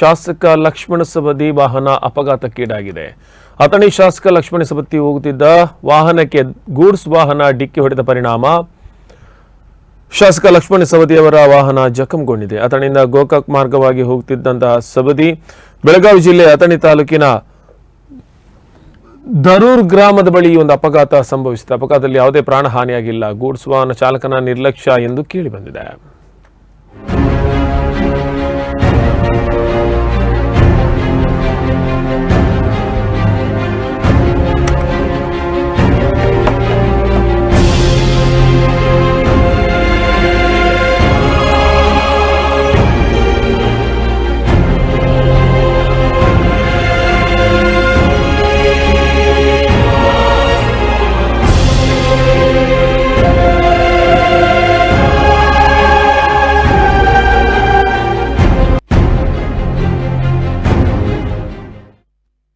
ಶಾಸಕ ಲಕ್ಷ್ಮಣ ಸವದಿ ವಾಹನ ಅಪಘಾತಕ್ಕೀಡಾಗಿದೆ. ಅಥಣಿ ಶಾಸಕ ಲಕ್ಷ್ಮಣ ಸಬತಿ ಹೋಗುತ್ತಿದ್ದ ವಾಹನಕ್ಕೆ ಗೂಡ್ಸ್ ವಾಹನ ಡಿಕ್ಕಿ ಹೊಡೆದ ಪರಿಣಾಮ. ಶಾಸಕ ಲಕ್ಷ್ಮಣ ಸವದಿ ಅವರ ವಾಹನ ಜಖಂಗೊಂಡಿದೆ. ಅಥಣಿಯಿಂದ ಗೋಕಾಕ್ ಮಾರ್ಗವಾಗಿ ಹೋಗುತ್ತಿದ್ದಂತಹ ಸಬದಿ ಬೆಳಗಾವಿ ಜಿಲ್ಲೆ ಅಥಣಿ ತಾಲೂಕಿನ ದರೂರ್ ಗ್ರಾಮದ ಬಳಿ ಒಂದು ಅಪಘಾತ ಸಂಭವಿಸಿದೆ ಅಪಘಾತದಲ್ಲಿ ಯಾವುದೇ ಪ್ರಾಣಹಾನಿಯಾಗಿಲ್ಲ. ಗೂಡ್ಸ್ ವಾಹನ ಚಾಲಕನ ನಿರ್ಲಕ್ಷ್ಯ ಎಂದು ಕೇಳಿಬಂದಿದೆ